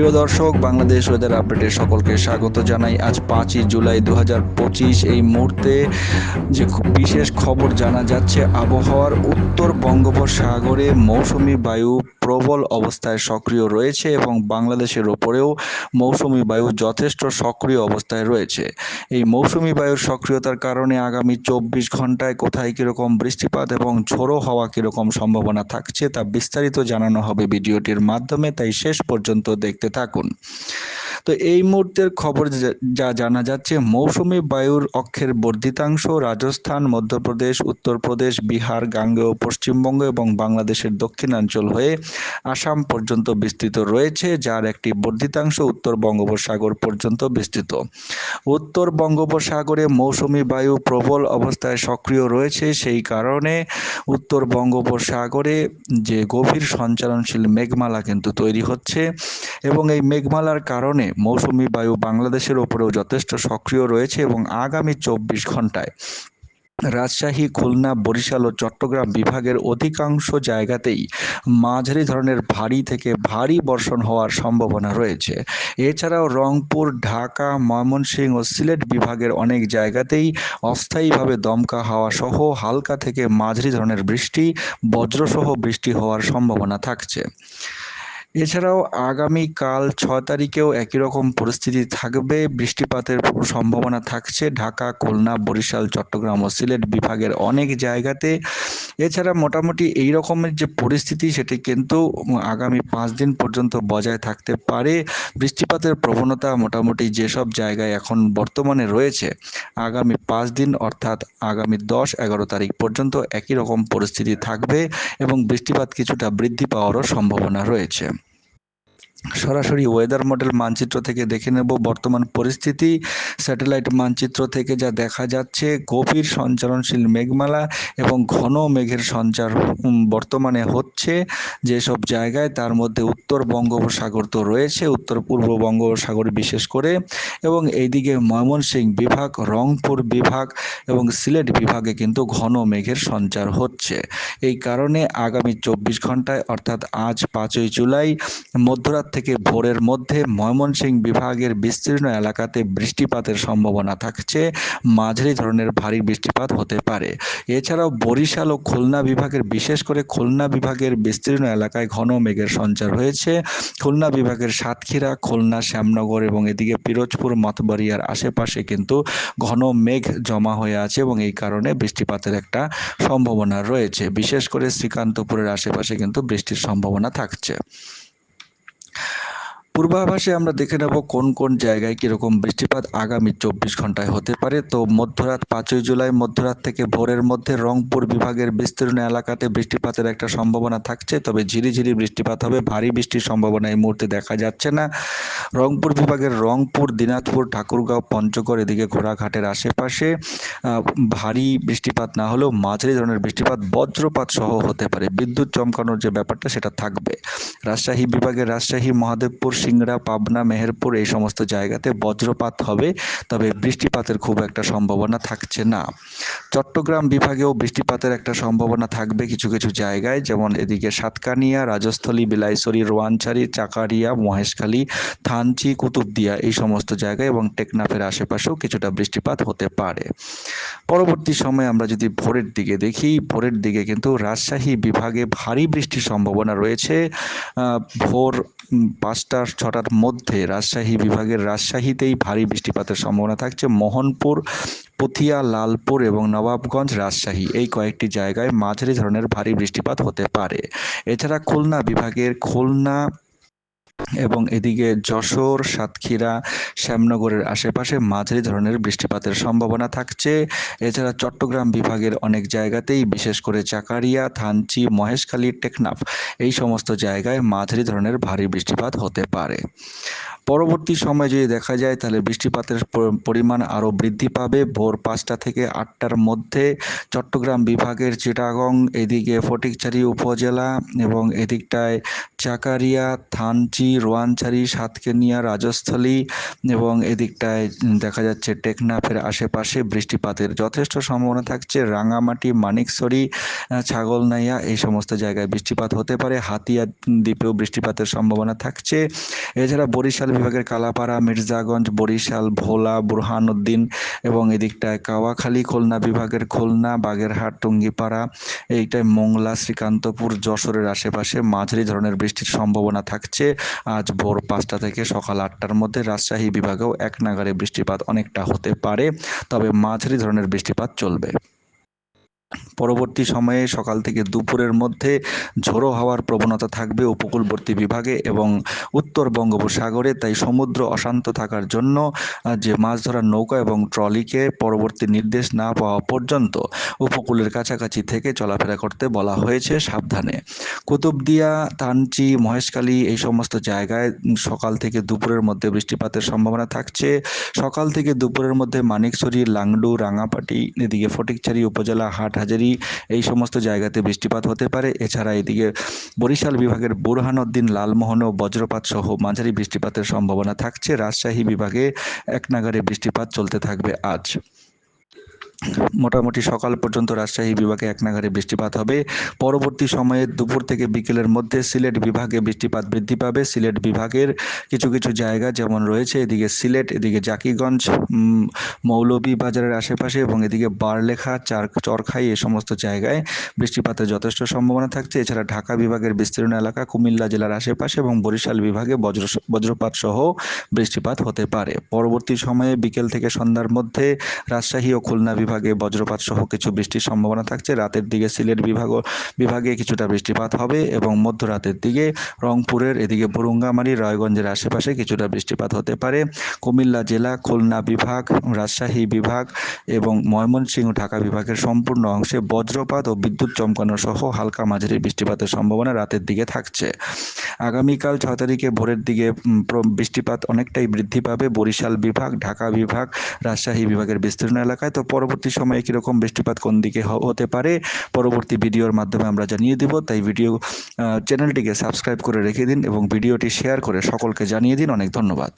প্রিয় দর্শক, বাংলাদেশ ওয়েদার আপডেটে সকলকে স্বাগত জানাই। আজ পাঁচই জুলাই দু পঁচিশ, এই মুহূর্তে যে বিশেষ খবর জানা যাচ্ছে, আবহাওয়ার উত্তর বঙ্গোপসাগরে মৌসুমি বায়ু প্রবল অবস্থায় সক্রিয় রয়েছে এবং বাংলাদেশের ওপরেও মৌসুমি বায়ু যথেষ্ট সক্রিয় অবস্থায় রয়েছে। এই মৌসুমি বায়ুর সক্রিয়তার কারণে আগামী চব্বিশ ঘন্টায় কোথায় কীরকম বৃষ্টিপাত এবং ঝোড়ো হওয়া কীরকম সম্ভাবনা থাকছে তা বিস্তারিত জানানো হবে ভিডিওটির মাধ্যমে, তাই শেষ পর্যন্ত দেখতে থাকুন। তো এই মুহূর্তের খবর যা- জানা যাচ্ছে, মৌসুমি বায়ুর অক্ষের বর্ধিতাংশ রাজস্থান, মধ্যপ্রদেশ, উত্তরপ্রদেশ, বিহার, গাঙ্গেয়, পশ্চিমবঙ্গ এবং বাংলাদেশের দক্ষিণাঞ্চল হয়ে আসাম পর্যন্ত বিস্তৃত রয়েছে, যার একটি বর্ধিতাংশ উত্তর বঙ্গোপসাগর পর্যন্ত বিস্তৃত। উত্তর বঙ্গোপসাগরে মৌসুমি বায়ু প্রবল অবস্থায় সক্রিয় রয়েছে, সেই কারণে উত্তর বঙ্গোপসাগরে যে গভীর সঞ্চালনশীল মেঘমালা কিন্তু তৈরি হচ্ছে এবং এই মেঘমালার কারণে মৌসুমি বায়ু বাংলাদেশের ওপরেও যথেষ্ট সক্রিয় রয়েছে এবং আগামী চব্বিশ ঘন্টায় রাজশাহী, খুলনা, বরিশাল ও চট্টগ্রাম বিভাগের অধিকাংশ জায়গাতেই মাঝারি ধরনের ভারী থেকে ভারী বর্ষণ হওয়ার সম্ভাবনা রয়েছে। এছাড়াও রংপুর, ঢাকা, ময়মনসিংহ ও সিলেট বিভাগের অনেক জায়গাতেই অস্থায়ীভাবে দমকা হাওয়া সহ হালকা থেকে মাঝারি ধরনের বৃষ্টি, বজ্রসহ বৃষ্টি হওয়ার সম্ভাবনা থাকছে। এছাড়াও আগামীকাল ছ তারিখেও একই রকম পরিস্থিতি থাকবে। বৃষ্টিপাতের সম্ভাবনা থাকছে ঢাকা, খুলনা, বরিশাল, চট্টগ্রাম ও সিলেট বিভাগের অনেক জায়গাতে। এছাড়া মোটামুটি এই রকমের যে পরিস্থিতি, সেটি কিন্তু আগামী পাঁচ দিন পর্যন্ত বজায় থাকতে পারে। বৃষ্টিপাতের প্রবণতা মোটামুটি যেসব জায়গায় এখন বর্তমানে রয়েছে, আগামী পাঁচ দিন অর্থাৎ আগামী দশ, এগারো তারিখ পর্যন্ত একই রকম পরিস্থিতি থাকবে এবং বৃষ্টিপাত কিছুটা বৃদ্ধি পাওয়ারও সম্ভাবনা রয়েছে। সরাসরি ওয়েদার মডেল মানচিত্র থেকে দেখে নেব। বর্তমান পরিস্থিতি স্যাটেলাইট মানচিত্র থেকে যা দেখা যাচ্ছে, গভীর সঞ্চালনশীল মেঘমালা এবং ঘন মেঘের সঞ্চার বর্তমানে হচ্ছে যেসব জায়গায়, তার মধ্যে উত্তর বঙ্গোপসাগর তো রয়েছে, উত্তর পূর্ব বঙ্গোপসাগর বিশেষ করে এবং এইদিকে ময়মনসিংহ বিভাগ, রংপুর বিভাগ এবং সিলেট বিভাগে কিন্তু ঘন মেঘের সঞ্চার হচ্ছে। এই কারণে আগামী চব্বিশ ঘন্টায়, অর্থাৎ আজ পাঁচই জুলাই, মধ্যরাত থেকে ভোরের মধ্যে ময়মনসিংহ বিভাগের বিস্তীর্ণ এলাকাতে বৃষ্টিপাতের সম্ভাবনা থাকছে। মাঝারি ধরনের ভারী বৃষ্টিপাত হতে পারে। এছাড়াও বরিশাল ও খুলনা বিভাগের, বিশেষ করে খুলনা বিভাগের বিস্তীর্ণ এলাকায় ঘন মেঘের সঞ্চার হয়েছে। খুলনা বিভাগের সাতক্ষীরা, খুলনা, শ্যামনগর এবং এদিকে পিরোজপুর, মতবাড়িয়ার আশেপাশে কিন্তু ঘন মেঘ জমা হয়ে আছে এবং এই কারণে বৃষ্টিপাতের একটা সম্ভাবনা রয়েছে। বিশেষ করে শ্রীকান্তপুরের আশেপাশে কিন্তু বৃষ্টির সম্ভাবনা থাকছে। পূর্বাভাসে আমরা দেখে নেব কোন কোন জায়গায় কীরকম বৃষ্টিপাত আগামী চব্বিশ ঘন্টায় হতে পারে। তো মধ্যরাত পাঁচই জুলাই, মধ্যরাত থেকে ভোরের মধ্যে রংপুর বিভাগের বিস্তীর্ণ এলাকাতে বৃষ্টিপাতের একটা সম্ভাবনা থাকছে, তবে ঝিরিঝিরি বৃষ্টিপাত হবে, ভারী বৃষ্টির সম্ভাবনা এই মুহূর্তে দেখা যাচ্ছে না। রংপুর বিভাগের রংপুর, দিনাজপুর, ঠাকুরগাঁও, পঞ্চগড় এদিকে ঘোড়াঘাটের আশেপাশে ভারী বৃষ্টিপাত না হলেও মাঝারি ধরনের বৃষ্টিপাত, বজ্রপাত সহ হতে পারে। বিদ্যুৎ চমকানোর যে ব্যাপারটা সেটা থাকবে। রাজশাহী বিভাগের রাজশাহী, মহাদেবপুর সিংড়া পাবনা মেহেরপুর এই সমস্ত জায়গাতে বজ্রপাত হবে তবে বৃষ্টিপাতের খুব একটা সম্ভাবনা থাকছে না। চট্টগ্রাম বিভাগেও বৃষ্টিপাতের একটা সম্ভাবনা থাকবে কিছু কিছু জায়গায় যেমন এদিকে সাতকানিয়া রাজস্থলী বিলাইছড়ি রোয়ানছড়ি চাকারিয়া মহেশখালী থানচি কুতুবদিয়া এই সমস্ত জায়গায় এবং টেকনাফের আশেপাশেও কিছুটা বৃষ্টিপাত হতে পারে। পরবর্তী সময়ে আমরা যদি ভোরের দিকে দেখি ভোরের দিকে কিন্তু রাজশাহী বিভাগে ভারী বৃষ্টির সম্ভাবনা রয়েছে। ভোর উম, পাঁচটা ছটার মধ্যে রাজশাহী বিভাগের রাজশাহীতেই ভারী বৃষ্টিপাতের সম্ভাবনা থাকছে। মোহনপুর, পুথিয়া, লালপুর এবং নবাবগঞ্জ, রাজশাহী এই কয়েকটি জায়গায় মাঝারি ধরনের ভারী বৃষ্টিপাত হতে পারে। এছাড়া খুলনা বিভাগের খুলনা এবং এদিকে যশোর, সাতক্ষীরা, শ্যামনগরের আশেপাশে মাঝারি ধরনের বৃষ্টিপাতের সম্ভাবনা থাকছে। এছাড়া চট্টগ্রাম বিভাগের অনেক জায়গাতেই, বিশেষ করে চাকারিয়া, থানচি, মহেশখালী, টেকনাফ, এই সমস্ত জায়গায় মাঝারি ধরনের ভারী বৃষ্টিপাত হতে পারে। পরবর্তী সময় যদি দেখা যায়, তাহলে বৃষ্টিপাতের পরিমাণ আরও বৃদ্ধি পাবে। ভোর পাঁচটা থেকে আটটার মধ্যে চট্টগ্রাম বিভাগের চিটাগং, এদিকে ফটিকছড়ি উপজেলা এবং এদিকটায় চাকারিয়া, থানচি, রোয়ানছড়ি, সাতকেনিয়া, রাজস্থলী এবং এদিকটায় দেখা যাচ্ছে টেকনাফের আশেপাশে বৃষ্টিপাতের যথেষ্ট সম্ভাবনা থাকছে। রাঙামাটি মানিকছড়ি ছাগলনাইয়া এই সমস্ত জায়গায় বৃষ্টিপাত হতে পারে। হাতিয়া দ্বীপেও বৃষ্টিপাতের সম্ভাবনা থাকছে। এছাড়া বরিশাল বিভাগের কালাপাড়া, মির্জাগঞ্জ, বরিশাল, ভোলা, বুরহানুদ্দিন এবং এদিকটায় কাওয়াখালী, খুলনা বিভাগের খুলনা, বাগেরহাট, টুঙ্গিপাড়া এইটায় মোংলা, শ্রীকান্তপুর, যশোরের আশেপাশে মাঝারি ধরনের বৃষ্টির সম্ভাবনা থাকছে। আজ ভোর পাঁচটা থেকে সকাল আটটার মধ্যে রাজশাহী বিভাগেও এক নাগারে বৃষ্টিপাত অনেকটা হতে পারে, তবে মাঝারি ধরনের বৃষ্টিপাত চলবে। পরবর্তী সময়ে সকাল থেকে দুপুরের মধ্যে ঝোড়ো হওয়ার প্রবণতা থাকবে উপকূলবর্তী বিভাগে এবং উত্তর বঙ্গোপসাগরে। তাই সমুদ্র অশান্ত থাকার জন্য যে মাছ ধরার নৌকা এবং ট্রলিকে পরবর্তী নির্দেশ না পাওয়া পর্যন্ত উপকূলের কাছাকাছি থেকে চলাফেরা করতে বলা হয়েছে সাবধানে। কুতুবদিয়া, তানচি, মহেশখালী এই সমস্ত জায়গায় সকাল থেকে দুপুরের মধ্যে বৃষ্টিপাতের সম্ভাবনা থাকছে। সকাল থেকে দুপুরের মধ্যে মানিকছড়ি, লাংডু, রাঙাপাটি, এদিকে ফটিকছড়ি উপজেলা হাটহাজারি এই সমস্ত জায়গাতে বৃষ্টিপাত হতে পারে। এছাড়া এদিকে বরিশাল বিভাগের বুরহানুদ্দিন, লালমোহন ও বজ্রপাত সহ মাঝারি বৃষ্টিপাতের সম্ভাবনা থাকছে। রাজশাহী বিভাগে এক নাগারে বৃষ্টিপাত চলতে থাকবে আজ। মোটামুটি সকাল পর্যন্ত রাজশাহী বিভাগে এক নাগারে বৃষ্টিপাত হবে। পরবর্তী সময়ে দুপুর থেকে বিকেলের মধ্যে সিলেট বিভাগে বৃষ্টিপাত বৃদ্ধি পাবে। সিলেট বিভাগের কিছু কিছু জায়গা যেমন রয়েছে এদিকে সিলেট এদিকে জাকিগঞ্জ উম, মৌলভীবাজারের আশেপাশে এবং এদিকে বারলেখা চার চরখাই এ সমস্ত জায়গায় বৃষ্টিপাতের যথেষ্ট সম্ভাবনা থাকছে। এছাড়া ঢাকা বিভাগের বিস্তীর্ণ এলাকা কুমিল্লা জেলার আশেপাশে এবং বরিশাল বিভাগে বজ্র বজ্রপাত সহ বৃষ্টিপাত হতে পারে। পরবর্তী সময়ে বিকেল থেকে সন্ধ্যার মধ্যে রাজশাহী ও খুলনা বিভাগে বজ্রপাত সহ কিছু বৃষ্টির সম্ভাবনা থাকছে। রাতের দিকে সিলেট বিভাগ বিভাগে কিছুটা বৃষ্টিপাত হবে এবং মধ্যরাতের দিকে রংপুরের এদিকে বুরুঙ্গামারি, রায়গঞ্জের আশেপাশে কিছুটা বৃষ্টিপাত হতে পারে। কুমিল্লা জেলা, খুলনা বিভাগ, রাজশাহী বিভাগ এবং ময়মনসিংহ, ঢাকা বিভাগের সম্পূর্ণ অংশে বজ্রপাত ও বিদ্যুৎ চমকানো সহ হালকা মাঝারি বৃষ্টিপাতের সম্ভাবনা রাতের দিকে থাকছে। আগামীকাল ছয় তারিখে ভোরের দিকে বৃষ্টিপাত অনেকটাই বৃদ্ধি পাবে। বরিশাল বিভাগ, ঢাকা বিভাগ, রাজশাহী বিভাগের বিস্তীর্ণ এলাকায়। তো পরবর্তী সময়ে কীরকম বৃষ্টিপাত কোন দিকে হতে পারে, পরবর্তী ভিডিওর মাধ্যমে আমরা জানিয়ে দেব। তাই ভিডিও চ্যানেলটিকে সাবস্ক্রাইব করে রেখে দিন এবং ভিডিওটি শেয়ার করে সকলকে জানিয়ে দিন। অনেক ধন্যবাদ।